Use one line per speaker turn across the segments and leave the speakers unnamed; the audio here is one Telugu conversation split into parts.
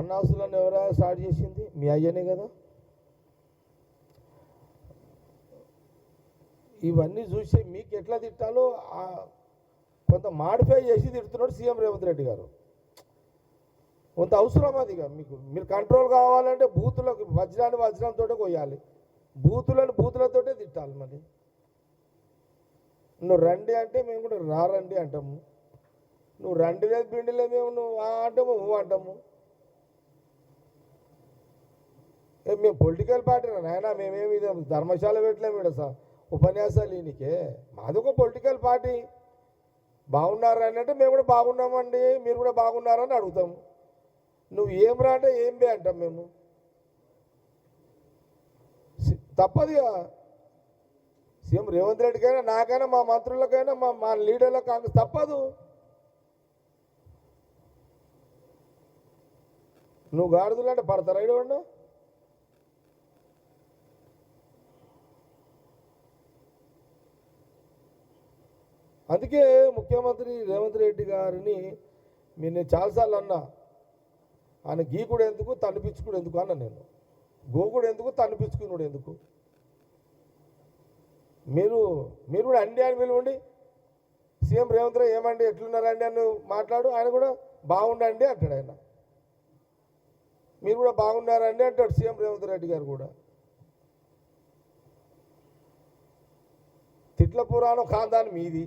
సన్నాసులను ఎవరా స్టార్ట్ చేసింది? మీ అయ్యనే కదా. ఇవన్నీ చూసి మీకు ఎట్లా తిట్టాలో కొంత మాడిఫై చేసి తిడుతున్నాడు సీఎం రేవంత్ రెడ్డి గారు. కొంత అవసరం అది మీకు. మీరు కంట్రోల్ కావాలంటే బూతులకు వజ్రాన్ని వజ్రంతో కొయ్యాలి. బూతులను బూతులతోటే తిట్టాలి మరి. నువ్వు రండి అంటే మేము కూడా రారండి అంటాము. నువ్వు రండి లేదు పిండి లేదు మేము నువ్వు అంటాము నువ్వు అంటాము ఏ మేము పొలిటికల్ పార్టీ నాయన మేమేమి ధర్మశాల పెట్టలేము ఇక్కడ స- ఉపన్యాసాలు ఈయనకే. మాది ఒక పొలిటికల్ పార్టీ బాగున్నారా అని అంటే మేము కూడా బాగున్నామండి మీరు కూడా బాగున్నారని అడుగుతాం నువ్వు ఏం రా అంటే ఏం బే అంటాం మేము. తప్పదుగా సీఎం రేవంత్ రెడ్డికైనా నాకైనా మా మంత్రులకైనా మా మా లీడర్లకు కాంగ్రెస్ తప్పదు. నువ్వు గాడిదలు అంటే పడతారా ఇడవండి అందుకే ముఖ్యమంత్రి రేవంత్ రెడ్డి గారిని మీరు నేను చాలాసార్లు అన్నా ఆయన గీకుడు ఎందుకు తనిపించుకుడు ఎందుకు అన్న నేను. గోకుడు ఎందుకు తనిపించుకున్నాడు ఎందుకు? మీరు మీరు కూడా అండి అని పిలవండి. సీఎం రేవంత్ రెడ్డి ఏమండి ఎట్లున్నారండి అని మాట్లాడు ఆయన కూడా బాగుండండి అంటాడు ఆయన. మీరు కూడా బాగున్నారండి అంటాడు సీఎం రేవంత్ రెడ్డి గారు కూడా. తిట్ల పురాణం ఖాందాన్ మీది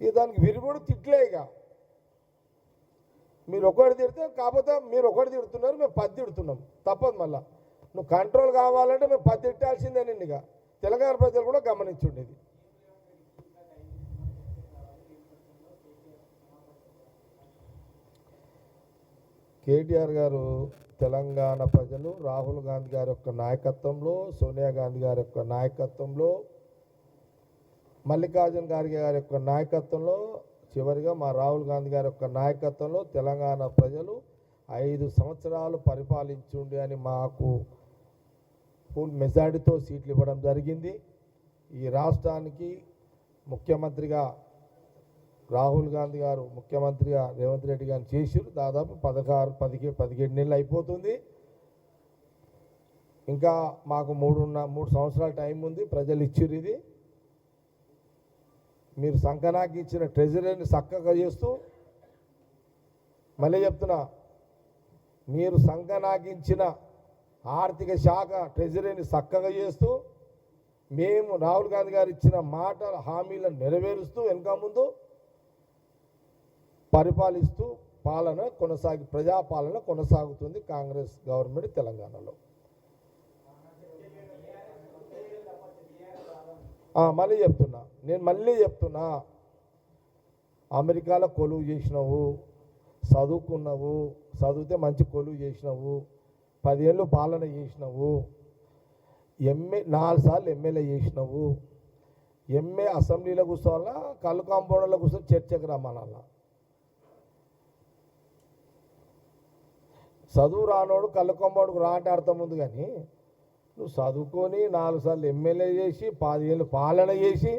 ఇక దానికి విరుగుడు తిట్లే ఇక. మీరు ఒకటి తిడితే కాకపోతే మీరు ఒకటి తిడుతున్నారు మేము పది తిడుతున్నాం. తప్పదు మళ్ళా. నువ్వు కంట్రోల్ కావాలంటే మేము పది తిట్టాల్సిందే ఇక. తెలంగాణ ప్రజలు కూడా గమనించుండేది. కేటీఆర్ గారు తెలంగాణ ప్రజలు రాహుల్ గాంధీ గారి యొక్క నాయకత్వంలో సోనియా గాంధీ గారి యొక్క నాయకత్వంలో మల్లికార్జున ఖార్గే గారి యొక్క నాయకత్వంలో చివరిగా మా రాహుల్ గాంధీ గారి యొక్క నాయకత్వంలో తెలంగాణ ప్రజలు ఐదు సంవత్సరాలు పరిపాలించుండి అని మాకు ఫుల్ మెజార్టీతో సీట్లు ఇవ్వడం జరిగింది. ఈ రాష్ట్రానికి ముఖ్యమంత్రిగా రాహుల్ గాంధీ గారు ముఖ్యమంత్రిగా రేవంత్ రెడ్డి గారు చేసిరు దాదాపు పదహారు పదిహేడు పదిహేడు నెలలు అయిపోతుంది. ఇంకా మాకు మూడున్న మూడు సంవత్సరాల టైం ఉంది. ప్రజలు ఇచ్చిర్రు ఇది. మీరు సంకనాకి ఇచ్చిన ట్రెజరీని చక్కగా చేస్తూ మళ్ళీ చెప్తున్నా మీరు సంకనాకించిన ఆర్థిక శాఖ ట్రెజరీని చక్కగా చేస్తూ మేము రాహుల్ గాంధీ గారు ఇచ్చిన మాట హామీలను నెరవేరుస్తూ వెనక ముందు పరిపాలిస్తూ పాలన కొనసాగి ప్రజాపాలన కొనసాగుతుంది కాంగ్రెస్ గవర్నమెంట్ తెలంగాణలో. మళ్ళీ చెప్తున్నా. నేను మళ్ళీ చెప్తున్నా. అమెరికాలో కొలువు చేసినావు చదువుకున్నావు చదివితే మంచి కొలువు చేసినావు పదేళ్ళు పాలన చేసినావు ఎంఏ నాలుగు సార్లు ఎమ్మెల్యే చేసినావు ఎంఏ అసెంబ్లీలో కూర్చోవాలా కళ్ళు కాంపౌండర్లో కూర్చొని చర్చకు రమ్మనాలా? చదువు రానోడు కళ్ళు కాంపౌండ్కు రా అంటే అర్థం ఉంది కానీ నువ్వు చదువుకొని నాలుగు సార్లు ఎమ్మెల్యే చేసి పదిహేళ్ళు పాలన చేసి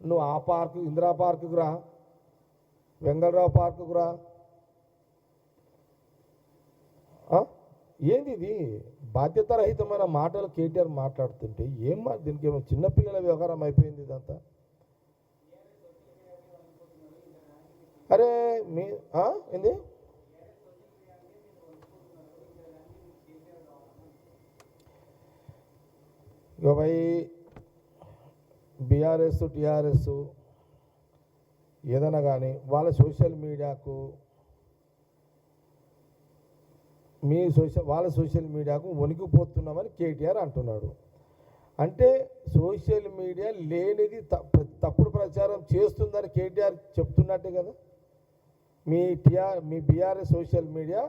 నువ్వు ఆ పార్కు ఇందిరా పార్కుకు రా వెంగళరావు పార్కుకు రా. ఏంది ఇది? బాధ్యతారహితమైన మాటలు కేటీఆర్ మాట్లాడుతుంటే ఏం దీనికి ఏమో చిన్నపిల్లల వ్యవహారం అయిపోయింది ఇదంతా. అరే మీ ఏంది? ఇక పోయి బీఆర్ఎస్ టీఆర్ఎస్ ఏదైనా కానీ వాళ్ళ సోషల్ మీడియాకు మీ సోషల్ వాళ్ళ సోషల్ మీడియాకు వణికిపోతున్నామని కేటీఆర్ అంటున్నాడు. అంటే సోషల్ మీడియా లేనిది త- తప్పుడు ప్రచారం చేస్తుందని కేటీఆర్ చెప్తున్నట్టే కదా? మీ టిఆర్ మీ బీఆర్ఎస్ సోషల్ మీడియా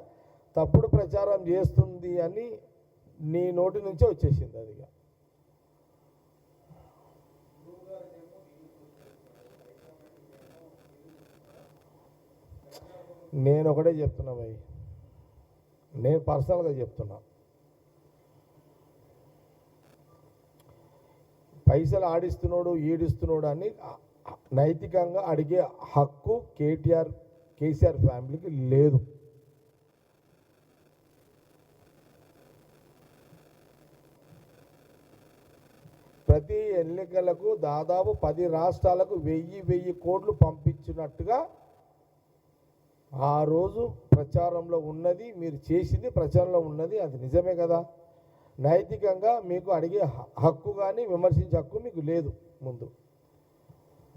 తప్పుడు ప్రచారం చేస్తుంది అని నీ నోటి నుంచే వచ్చేసింది అది నేను ఒకటే చెప్తున్నా భయ్. నేను పర్సనల్గా చెప్తున్నా. పైసలు ఆడిస్తున్నాడు ఈడిస్తున్నాడు అని నైతికంగా అడిగే హక్కు కేటీఆర్ కేసీఆర్ ఫ్యామిలీకి లేదు. ప్రతి ఎన్నికలకు దాదాపు పది రాష్ట్రాలకు వెయ్యి వెయ్యి కోట్లు పంపించినట్టుగా ఆ రోజు ప్రచారంలో ఉన్నది మీరు చేసింది ప్రచారంలో ఉన్నది అది నిజమే కదా? నైతికంగా మీకు అడిగే హక్కు కానీ విమర్శించే హక్కు మీకు లేదు ముందు.